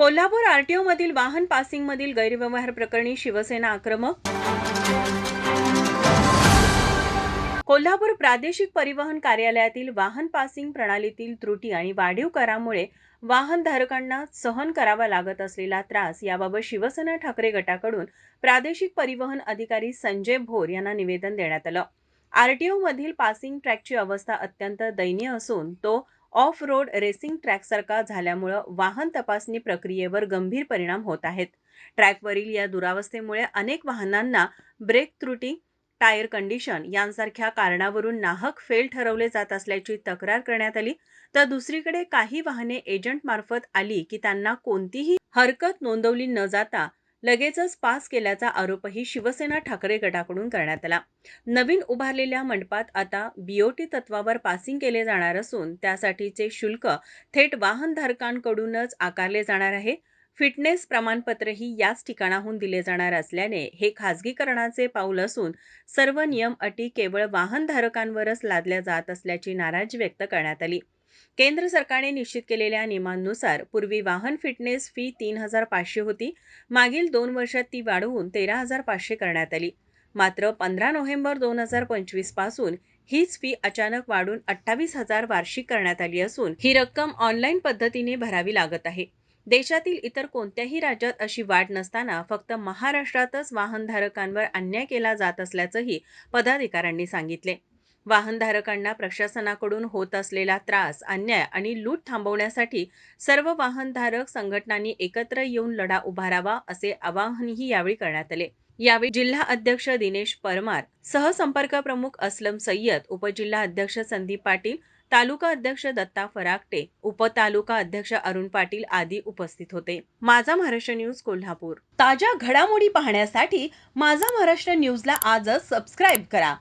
Kolhapur RTO मधील वाहन passing मधील गैरव्यवहार प्रकरणी शिवसेना आक्रमक. कोल्हापूर प्रादेशिक परिवहन कार्यालयातील वाहन पासिंग प्रणालीतील त्रुटी आणि वाढीव करामुळे वाहनधारकांना सहन करावा लागत असलेला त्रास याबाबत शिवसेना ठाकरे गटाकडून प्रादेशिक परिवहन अधिकारी संजय भोर यांना निवेदन देण्यात आलं. आरटीओ मधील पासिंग ट्रॅकची अवस्था अत्यंत दयनीय असून तो ऑफ रोड रेसिंग ट्रॅकसारखा झाल्यामुळं वाहन तपासणी प्रक्रियेवर गंभीर परिणाम होत आहेत. ट्रॅकवरील या दुरावस्थेमुळे अनेक वाहनांना ब्रेक त्रुटी टायर कंडिशन यांसारख्या कारणावरून नाहक फेल ठरवले जात असल्याची तक्रार करण्यात आली. तर दुसरीकडे काही वाहने एजंटमार्फत आली की त्यांना कोणतीही हरकत नोंदवली न जाता लगेचच पास केल्याचा आरोपही शिवसेना ठाकरे गटाकडून करण्यात आला. नवीन उभारलेल्या मंडपात आता बीओटी तत्वावर पासिंग केले जाणार असून त्यासाठीचे शुल्क थेट वाहनधारकांकडूनच आकारले जाणार आहे. फिटनेस प्रमाणपत्रही याच ठिकाणाहून दिले जाणार असल्याने हे खाजगीकरणाचे पाऊल असून सर्व नियम अटी केवळ वाहनधारकांवरच लादल्या जात असल्याची नाराजी व्यक्त करण्यात आली. केंद्र सरकारने निश्चित केलेल्या नियमांनुसार पूर्वी वाहन फिटनेस फी तीन हजार पाचशे होती. मागील दोन वर्षात ती वाढवून तेरा हजार पाचशे करण्यात आली. मात्र पंधरा नोव्हेंबर दोन हजार पंचवीसपासून हीच फी अचानक वाढून अठ्ठावीस हजार वार्षिक करण्यात आली असून ही रक्कम ऑनलाईन पद्धतीने भरावी लागत आहे. देशातील इतर कोणत्याही राज्यात अशी वाढ नसताना फक्त महाराष्ट्रातच वाहनधारकांवर अन्याय केला जात असल्याचंही पदाधिकाऱ्यांनी सांगितले. वाहनधारकांना प्रशासनाकडून होत असलेला त्रास अन्याय आणि लूट थांबवण्यासाठी सर्व वाहनधारक संघटनांनी एकत्र येऊन लढा उभारावा असे आवाहनही यावेळी करण्यात आले. यावेळी जिल्हा अध्यक्ष दिनेश परमार सहसंपर्क प्रमुख असलम सय्यद उपजिल्हा अध्यक्ष संदीप पाटील तालुका अध्यक्ष दत्ता फराकटे उपतालुका अध्यक्ष अरुण पाटील आदी उपस्थित होते. माझा महाराष्ट्र न्यूज कोल्हापूर. ताज्या घडामोडी पाहण्यासाठी माझा महाराष्ट्र न्यूजला आजच सबस्क्राईब करा.